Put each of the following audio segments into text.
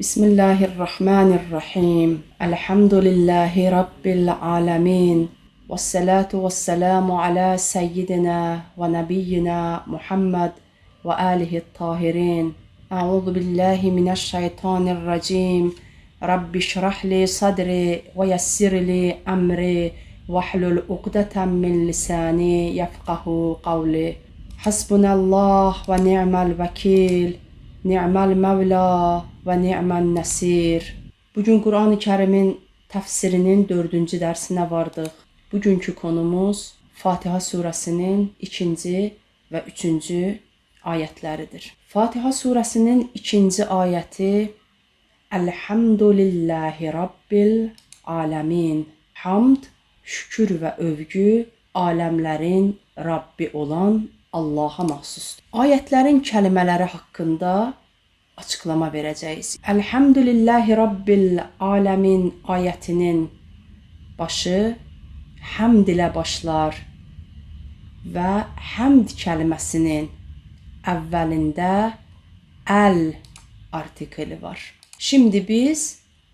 بسم الله الرحمن الرحيم. الحمد لله رب العالمين. والصلاة والسلام على سيدنا ونبينا محمد وآله الطاهرين. أعوذ بالله من الشيطان الرجيم. رب اشرح لي صدري ويسر لي أمري واحلل عقدة من لساني يفقه قولي. حسبنا الله ونعم الوكيل. Ni'məl Məvla və ni'mən Nəsir. Bugün Qurani Kərimin təfsirinin 4-cü dərsinə vardıq. Bugünkü konumuz Fatiha surəsinin 2-ci və 3-cü ayətləridir. Fatiha surəsinin 2-ci ayəti Elhamdülillahi Rabbil aləmin. Hamd, şükür və övgü aləmlərin Rabbi olan Allah'a mahsusdur. Ayətlərin kəlmələri haqqında açıqlama verəcəyik. Elhamdülillahi Rabbil Alamin ayətinin başı həmd ilə başlar və həmd kəlməsinin əvvəlində əl artikeli var. Şimdi biz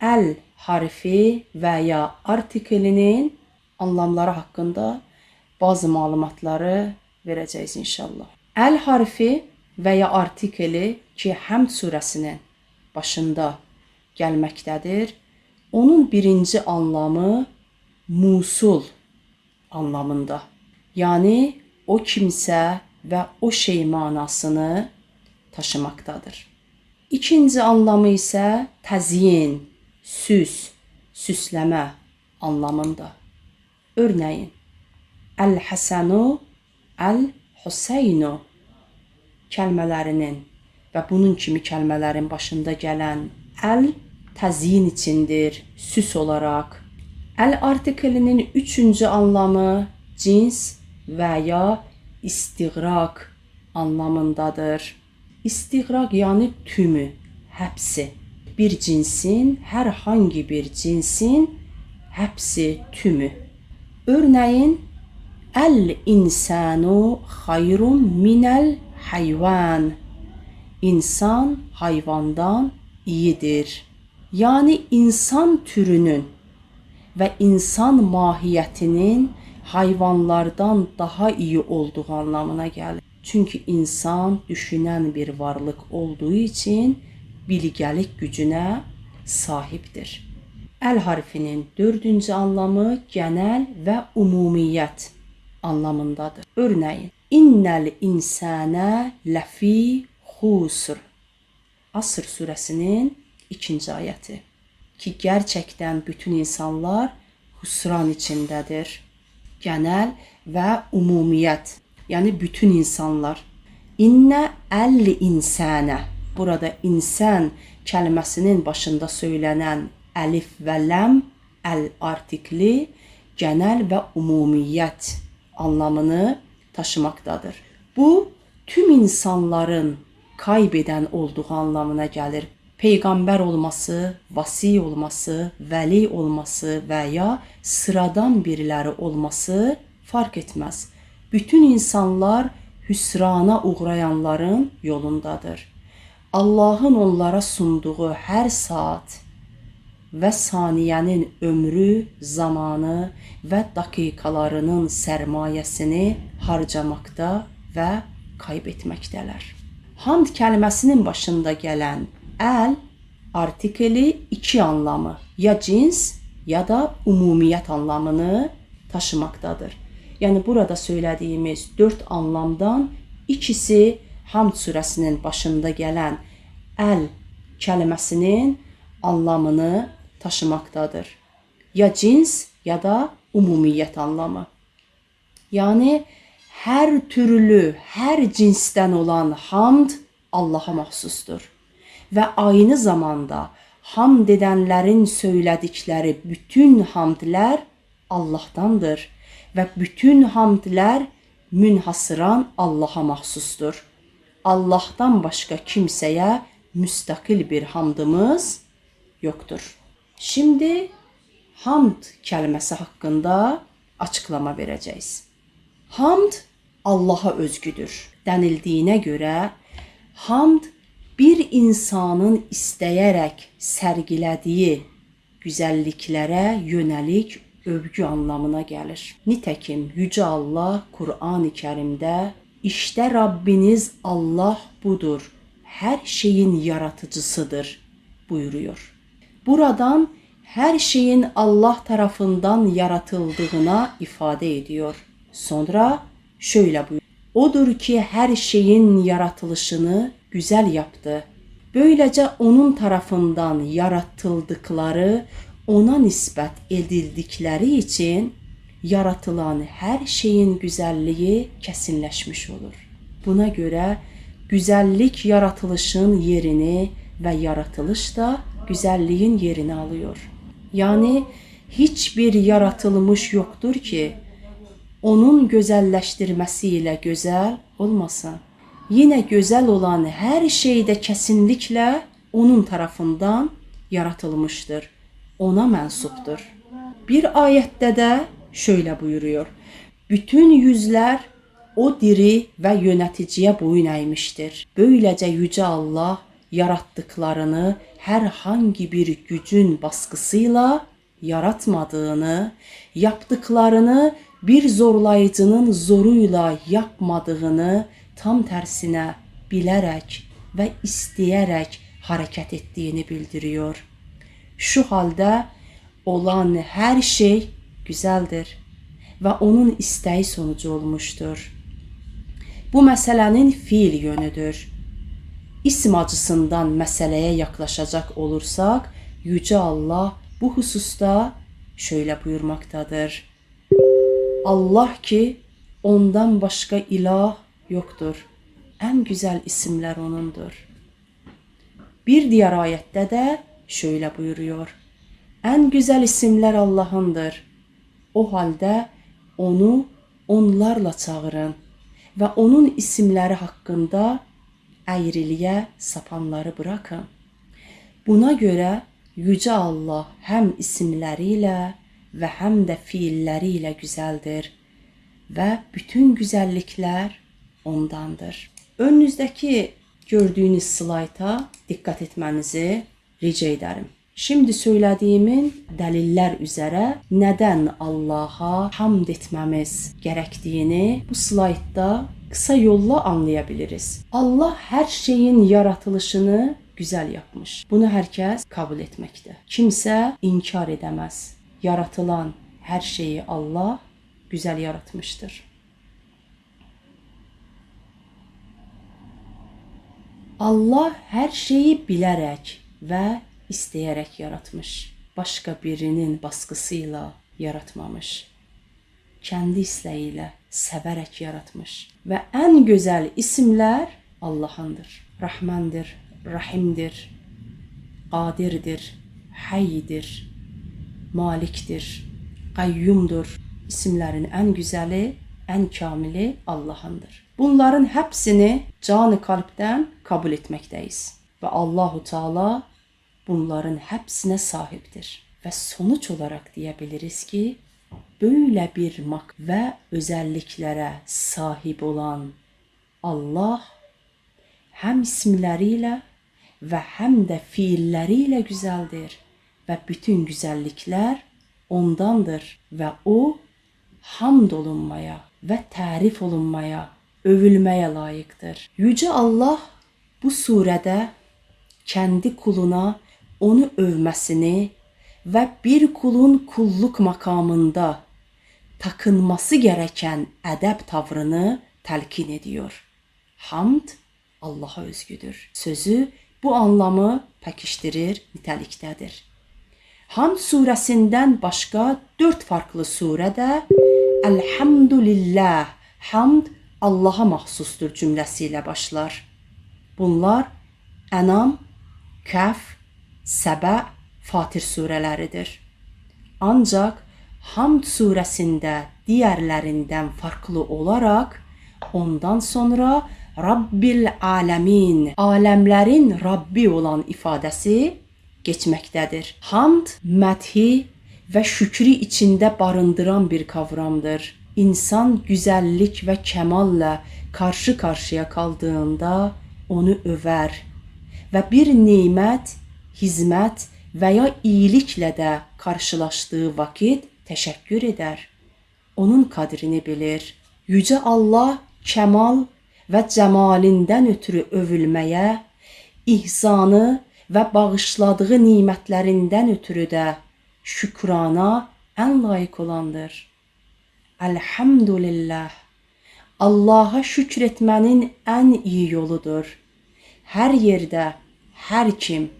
əl harfi və ya artikelinin anlamları haqqında bazı məlumatları verəcəyiz inşallah. Əl harfi və ya artikeli ki, Həmd surəsinin başında gəlməkdədir. Onun birinci anlamı musul anlamında. Yəni o kimsə və o şey manasını taşımaqdadır. İkinci anlamı isə təzyin, süs, süsləmə anlamında. Örneğin, Əl-Həsənu Əl-Huseynu kəlmələrinin və bunun kimi kəlmələrin başında gələn əl təzyin içindir, süs olaraq. Əl artikelinin üçüncü anlamı cins və ya istiğraq anlamındadır. İstiğraq yəni tümü, həbsi. Bir cinsin, hər hangi bir cinsin həbsi, tümü. Örneğin El insanu hayrun minel hayvan. İnsan hayvandan iyidir. Yani insan türünün ve insan mahiyetinin hayvanlardan daha iyi olduğu anlamına gelir. Çünkü insan düşünen bir varlık olduğu için bilgelik gücüne sahiptir. El harfinin dördüncü anlamı genel ve umumiyet anlamındadır. Örneğin, innel insane lefi husr. Asr suresinin ikinci ayeti. Ki gerçekten bütün insanlar husran içindedir. Genel ve umumiyet. Yani bütün insanlar. İnne elli insane. Burada insan kelimesinin başında söylenen elif ve lem el artikli genel ve umumiyet anlamını taşımaktadır. Bu tüm insanların kaybeden olduğu anlamına gelir. Peygamber olması, vasi olması, veli olması veya sıradan birileri olması fark etmez. Bütün insanlar hüsrana uğrayanların yolundadır. Allah'ın onlara sunduğu her saat və saniyənin ömrü, zamanı və dəqiqalarının sərmayəsini harcamaqda və kaybetməkdələr. Hamd kəlməsinin başında gələn əl artikeli iki anlamı, ya cins ya da umumiyyət anlamını taşımaktadır. Yəni burada söylədiyimiz dörd anlamdan ikisi Hamd surəsinin başında gələn əl kəlməsinin anlamını taşımaktadır. Ya cins ya da umumiyet anlamı. Yani her türlü, her cinsten olan hamd Allah'a mahsustur. Ve aynı zamanda hamd edenlerin söyledikleri bütün hamdler Allah'tandır. Ve bütün hamdler münhasıran Allah'a mahsustur. Allah'tan başka kimseye müstakil bir hamdımız yoktur. Şimdi hamd kelimesi hakkında açıklama vereceğiz. Hamd Allah'a özgüdür. Denildiğine göre hamd bir insanın istəyərək sərgilədiyi güzəlliklərə yönəlik övgü anlamına gəlir. Nitəkim Yüce Allah Qur'an-ı Kərimdə işte Rabbiniz Allah budur, her şeyin yaratıcısıdır buyuruyor. Buradan her şeyin Allah tarafından yaratıldığına ifade ediyor. Sonra şöyle buyuruyor. Odur ki her şeyin yaratılışını güzel yaptı. Böylece onun tarafından yaratıldıkları ona nispət edildikləri için yaratılan her şeyin güzelliği kesinleşmiş olur. Buna göre güzellik yaratılışın yerini ve yaratılış da güzelliğin yerini alıyor. Yani hiçbir yaratılmış yoktur ki onun güzelleştirmesiyle güzel olmasın. Yine güzel olan her şey de kesinlikle onun tarafından yaratılmıştır. Ona mensuptur. Bir ayette de şöyle buyuruyor. Bütün yüzler o diri ve yöneticiye boyun eğmiştir. Böylece Yüce Allah yarattıklarını herhangi bir gücün baskısıyla yaratmadığını, yaptıklarını bir zorlayıcının zoruyla yapmadığını tam tersine bilerek ve isteyerek hareket ettiğini bildiriyor. Şu halde olan her şey güzeldir ve onun isteği sonucu olmuştur. Bu meselenin fiil yönüdür. İsim acısından meseleye yaklaşacak olursak, Yüce Allah bu hususta şöyle buyurmaktadır. Allah ki ondan başka ilah yoktur. En güzel isimler O'nundur. Bir diğer ayette de şöyle buyuruyor. En güzel isimler Allah'ındır. O halde onu onlarla çağırın ve onun isimleri hakkında eğriliğe sapanları bırakın. Buna göre Yüce Allah hem isimleriyle ve hem de fiilleriyle güzeldir ve bütün güzellikler ondandır. Önünüzdeki gördüğünüz slayta dikkat etmenizi rica ederim. Şimdi söylediğimin deliller üzere neden Allah'a hamd etmemiz gerektiğini bu slaytta kısa yolla anlayabiliriz. Allah her şeyin yaratılışını güzel yapmış. Bunu herkes kabul etmekte. Kimse inkar edemez. Yaratılan her şeyi Allah güzel yaratmıştır. Allah her şeyi bilerek ve isteyerek yaratmış. Başka birinin baskısıyla yaratmamış. Kendi isteğiyle severek yaratmış. Ve en güzel isimler Allah'ındır. Rahmandır, Rahimdir, Kadirdir, Haydir, Maliktir, Kayyumdur. İsimlerin en güzeli, en kamili Allah'ındır. Bunların hepsini canı kalpten kabul etmekteyiz. Ve Allahu Teala bunların hepsine sahiptir. Ve sonuç olarak diyebiliriz ki böyle bir mak ve özelliklere sahip olan Allah hem isimleriyle ve hem de fiilleriyle güzeldir ve bütün güzellikler ondandır ve o hamd olunmaya ve tarif olunmaya, övülmeye layıktır. Yüce Allah bu surede kendi kuluna onu övmesini ve bir kulun kulluk makamında takınması gereken edep tavrını telkin ediyor. Hamd Allah'a özgüdür. Sözü bu anlamı pekiştirir, niteliktedir. Hamd suresinden başka dört farklı surede Elhamdülillah, hamd Allah'a mahsustur cümlesiyle başlar. Bunlar Enam, Kehf, Sebe, Fatir sureleridir. Ancak Hamd suresinde diğerlerinden farklı olarak ondan sonra Rabbil alemin, alemlerin Rabbi olan ifadesi geçmektedir. Hamd, məthi ve şükrü içinde barındıran bir kavramdır. İnsan güzellik ve kemalla karşı karşıya kaldığında onu över və bir nemət, hizmət və ya iyiliklə də qarşılaşdığı vakit təşəkkür edər. Onun qədrini bilir. Yüce Allah kəmal və cəmalindən ötürü övülməyə, ihsanı və bağışladığı nimətlərindən ötürü də şükrana ən layiq olandır. Elhamdülillah. Allah'a şükretmenin en iyi yoludur. Her yerde, her kim,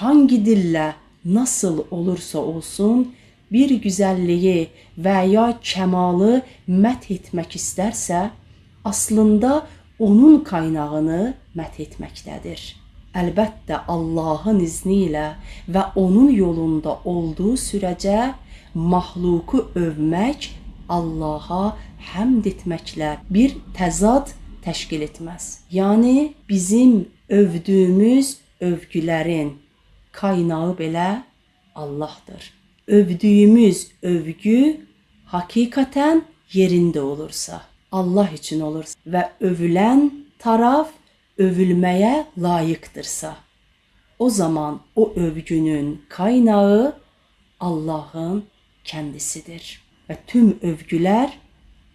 hangi dille, nasıl olursa olsun bir güzelliği veya kemalı met etmek isterse aslında onun kaynağını met etmektedir. Elbette Allah'ın izniyle ve onun yolunda olduğu sürece mahluku övmək Allaha həmd etməklə bir təzad təşkil etməz. Yəni bizim övdüyümüz övgülərin kaynağı belə Allahdır. Övdüyümüz övgü hakikaten yerində olursa, Allah üçün olursa və övülən taraf övülməyə layiqdırsa, o zaman o övgünün kaynağı Allah'ın kendisidir. Ve tüm övgüler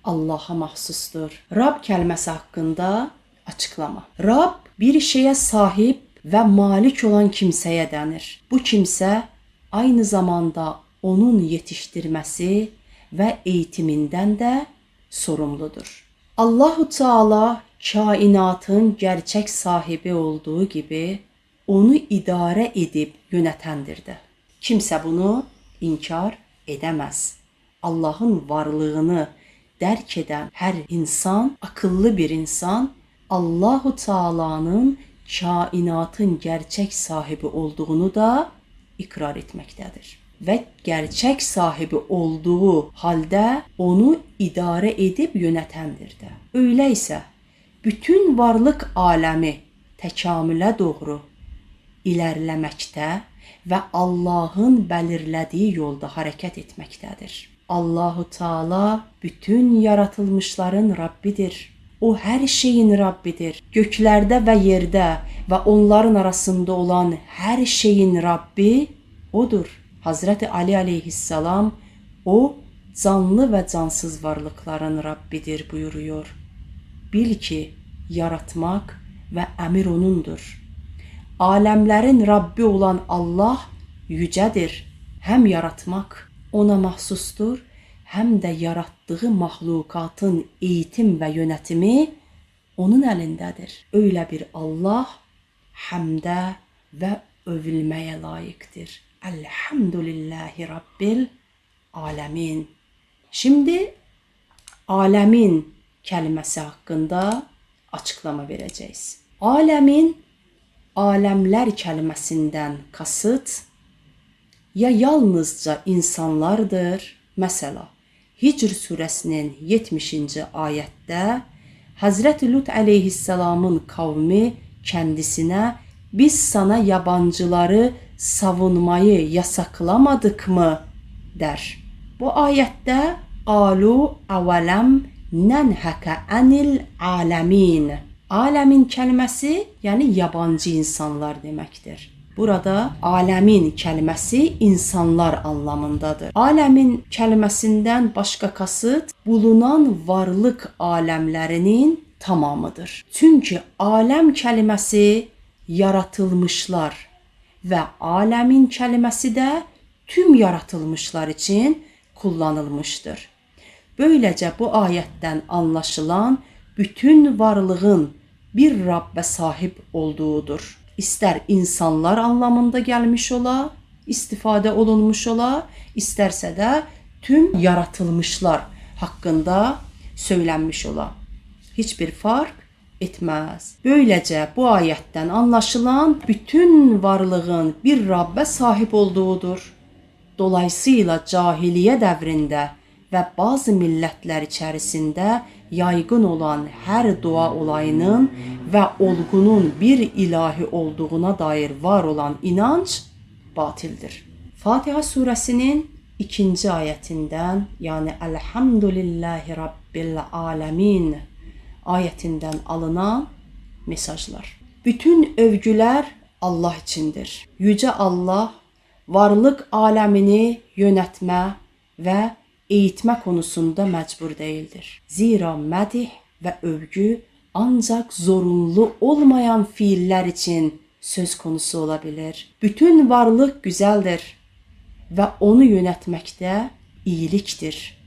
Allah'a mahsustur. Rab kelimesi hakkında açıklama. Rab bir şeye sahip ve malik olan kimseye denir. Bu kimse aynı zamanda onun yetiştirmesi ve eğitiminden de sorumludur. Allahu Teala kainatın gerçek sahibi olduğu gibi onu idare edip yönetendirdi. Kimse bunu inkar edemez. Allah'ın varlığını derk eden her insan, akıllı bir insan Allahu Teala'nın kainatın gerçek sahibi olduğunu da ikrar etmektedir. Ve gerçek sahibi olduğu halde onu idare edip yönetendir de. Öyleyse bütün varlık alemi tekamüle doğru ilerlemekte ve Allah'ın belirlediği yolda hareket etmektedir. Allahu Teala bütün yaratılmışların Rabbidir. O her şeyin Rabbidir. Göklerde ve yerde ve onların arasında olan her şeyin Rabbi odur. Hazreti Ali aleyhisselam o canlı ve cansız varlıkların Rabbidir buyuruyor. Bil ki yaratmak ve emir onundur. Alemlerin Rabbi olan Allah yücedir. Hem yaratmak ona mahsustur, hem de yarattığı mahlukatın eğitim ve yönetimi onun elindedir. Öyle bir Allah hamde ve övülmeye layıktır. Elhamdülillahi Rabbil alemin. Şimdi alemin kelimesi hakkında açıklama vereceğiz. Alemin alemler kelimesinden kasıt ya yalnızca insanlardır. Mesela Hicr suresinin 70. ayette Hazreti Lut aleyhisselamın kavmi kendisine biz sana yabancıları savunmayı yasaklamadık mı der. Bu ayette alu avelem nenheke anil alemin. Alemin kelimesi yani yabancı insanlar demektir. Burada alemin kelimesi insanlar anlamındadır. Alemin kelimesinden başka kasıt bulunan varlık alemlerinin tamamıdır. Çünkü alem kelimesi yaratılmışlar ve alemin kelimesi de tüm yaratılmışlar için kullanılmıştır. Böylece bu ayetten anlaşılan bütün varlığın bir Rabbe sahip olduğudur ister insanlar anlamında gelmiş ola, istifade olunmuş ola, isterse de tüm yaratılmışlar hakkında söylenmiş ola. Hiçbir fark etmez. Böylece bu ayetten anlaşılan bütün varlığın bir Rabbe sahip olduğudur. Dolayısıyla cahiliye devrinde ve bazı milletler içerisinde yaygın olan her dua olayının ve olgunun bir ilahi olduğuna dair var olan inanç batildir. Fatiha suresinin ikinci ayetinden yani Elhamdülillahi Rabbil Alemin ayetinden alınan mesajlar. Bütün övgüler Allah içindir. Yüce Allah varlıq aləmini yönətmə və eğitmə konusunda məcbur değildir. Zira mədih və övgü ancaq zorunlu olmayan fiillər için söz konusu olabilir. Bütün varlıq güzeldir və onu yönətməkdə iyilikdir.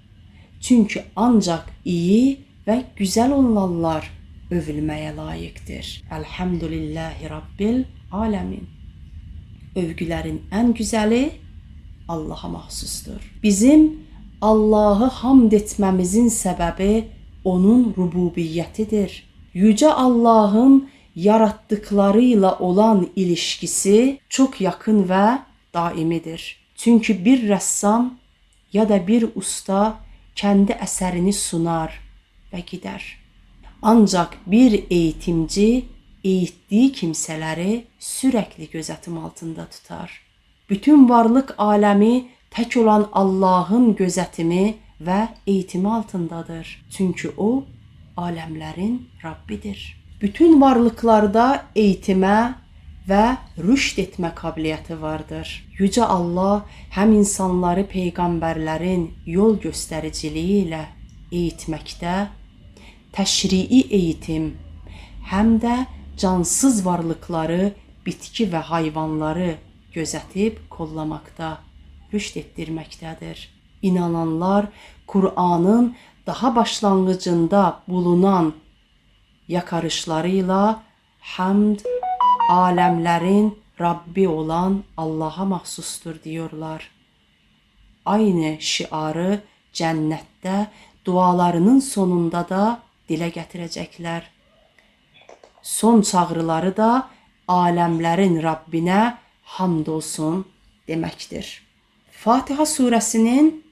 Çünkü ancak iyi ve güzel olanlar övülmeye layıktır. Elhamdülillahi Rabbil alemin. Övgülerin en güzeli Allah'a mahsustur. Bizim Allah'ı hamd etmemizin sebebi onun rububiyyətidir. Yüce Allah'ın yarattıklarıyla olan ilişkisi çok yakın ve daimidir. Çünkü bir rəssam ya da bir usta kendi eserini sunar ve gider. Ancak bir eğitimci eğittiği kimseleri sürekli gözetim altında tutar. Bütün varlık alemi tek olan Allah'ın gözetimi ve eğitimi altındadır. Çünkü o alemlerin Rabbidir. Bütün varlıklarda eğitime ve rüşd etme kabiliyyəti vardır. Yüce Allah həm insanları peyğəmbərlərin yol göstəriciliyi ilə eğitməkdə, təşrii eğitim, həm də cansız varlıqları, bitki və hayvanları gözətib kollamaqda, rüşd etdirməkdədir. İnananlar Kur'an'ın daha başlanğıcında bulunan yakarışlarıyla hamd alemlerin Rabbi olan Allah'a mahsustur diyorlar. Aynı şiarı cennette dualarının sonunda da dilə gətirəcəklər. Son çağrıları da alemlerin Rabbinə hamd olsun deməkdir. Fatiha suresinin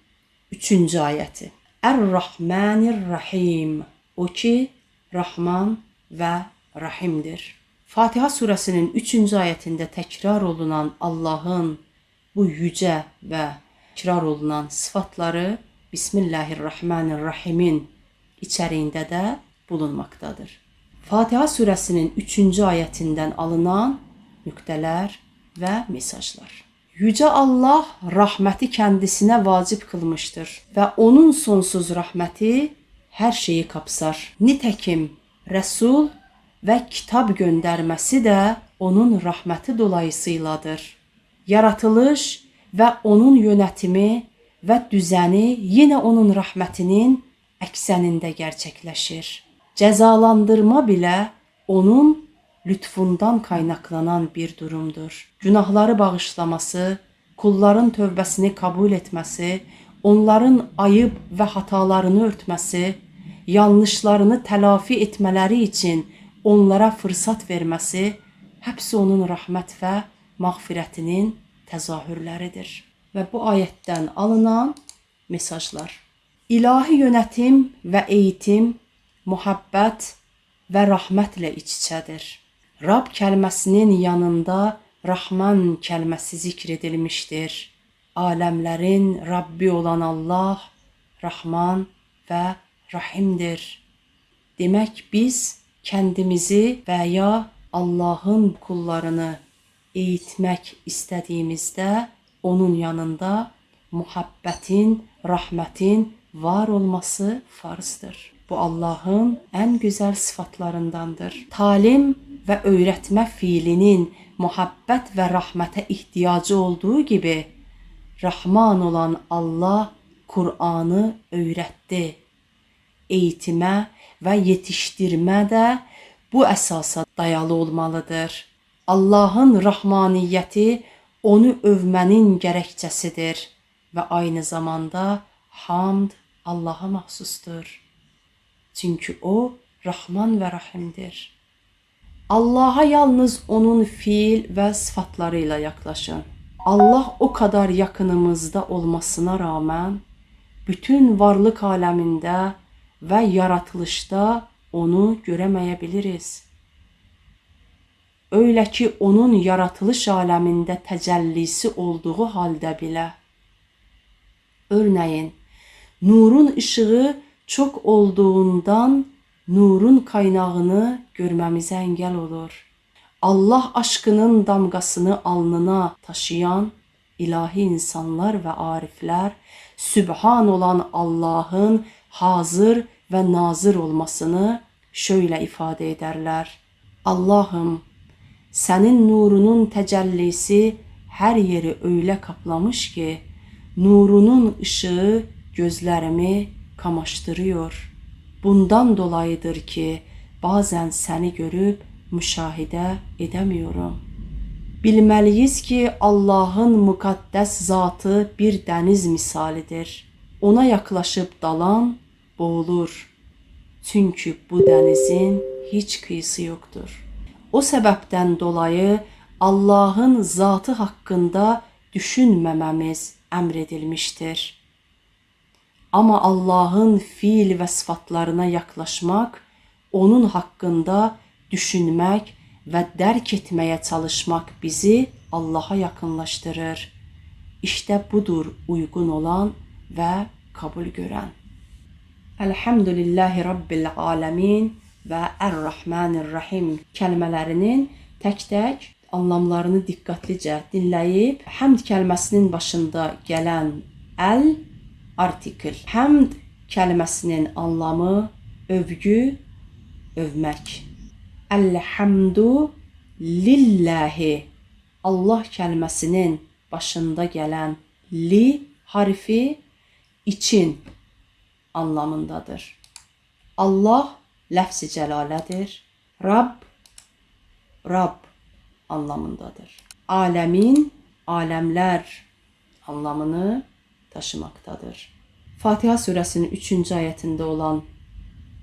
3. ayeti. Er-Rahmanir-Rahim. O ki Rahman ve Rahimdir. Fatiha suresinin 3. ayetinde tekrar olunan Allah'ın bu yüce ve tekrar olunan sıfatları Bismillahirrahmanirrahim'in içeriğinde de bulunmaktadır. Fatiha suresinin 3. ayetinden alınan nükteler ve mesajlar. Yüce Allah rahmeti kendisine vacip kılmıştır ve onun sonsuz rahmeti her şeyi kapsar. Nitekim Resul ve kitap göndermesi de onun rahmeti dolayısıyladır. Yaratılış ve onun yönetimi ve düzeni yine onun rahmetinin ekseninde gerçekleşir. Cezalandırma bile onun lütfundan kaynaklanan bir durumdur. Günahları bağışlaması, kulların tövbəsini kabul etməsi, onların ayıb və hatalarını örtməsi, yanlışlarını telafi etmələri için onlara fırsat verməsi hepsi onun rahmet ve mağfirətinin təzahürləridir. Və bu ayətdən alınan mesajlar. İlahi yönetim ve eğitim, muhabbət və rahmətlə iç-içədir. Rab kəlməsinin yanında Rahman kəlməsi zikr edilmişdir. Aləmlərin Rabbi olan Allah Rahman və Rahimdir. Demək biz kendimizi veya Allah'ın kullarını eğitmek istediğimizde onun yanında muhabbetin, rahmetin var olması farzdır. Bu Allah'ın en güzel sıfatlarındandır. Talim ve öğretme fiilinin muhabbet ve rahmete ihtiyacı olduğu gibi Rahman olan Allah Kur'an'ı öğretti. Eğitime və yetişdirmə də bu əsasa dayalı olmalıdır. Allahın rahmaniyyəti onu övmənin gərəkçəsidir və aynı zamanda hamd Allaha məxsusdur. Çünki o Rahman və Rahimdir. Allaha yalnız onun fiil və sıfatları ilə yaxlaşın. Allah o kadar yakınımızda olmasına rağmen bütün varlık aleminde ve yaratılışta onu göremeyebiliriz. Öyle ki onun yaratılış aleminde təcəllisi olduğu halde bile. Örneğin, nurun ışığı çok olduğundan nurun kaynağını görmemize engel olur. Allah aşkının damgasını alnına taşıyan ilahi insanlar ve arifler Sübhan olan Allah'ın hazır ve nazır olmasını şöyle ifade ederler. Allah'ım senin nurunun tecellisi her yeri öyle kaplamış ki nurunun ışığı gözlerimi kamaştırıyor. Bundan dolayıdır ki bazen seni görüp müşahide edemiyorum. Bilmeliyiz ki Allah'ın mukaddes zatı bir deniz misalidir. Ona yaklaşıp dalan boğulur. Çünkü bu denizin hiç kıyısı yoktur. O sebepten dolayı Allah'ın zatı hakkında düşünmememiz emredilmiştir. Amma Allahın fiil və sifətlərinə yaxlaşmaq, onun haqqında düşünmək və dərk etməyə çalışmaq bizi Allaha yaxınlaşdırır. İşte budur uyğun olan və kabul görən. Elhamdülillahi Rabbil aləmin və Ər-Rəhmanir-Rəhim kəlmələrinin tək-tək anlamlarını diqqətlicə dinləyib, həmd kəlməsinin başında gələn əl artikl. Həmd kəlməsinin anlamı övgü, övmək. Elhamdu lillahi. Allah kəlməsinin başında gələn li harfi için anlamındadır. Allah lafz-ı celalədir. Rab, Rab anlamındadır. Alemin, alemler anlamını taşımaqdadır. Fatiha surəsinin 3-cü ayətində olan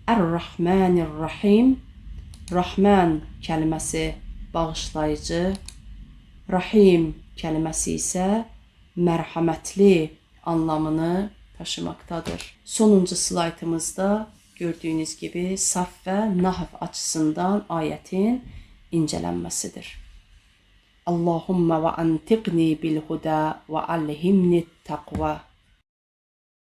Ər-Rəhmanir-Rəhim Rəhman kəlməsi bağışlayıcı, Rahim kəlməsi isə mərhəmətli anlamını daşımaqdadır. Sonuncu slaydımızda gördüyünüz kimi saf və nahv açısından ayətin incələnməsidir. اللهم وانتقني بالهدى وألهمني التقوى.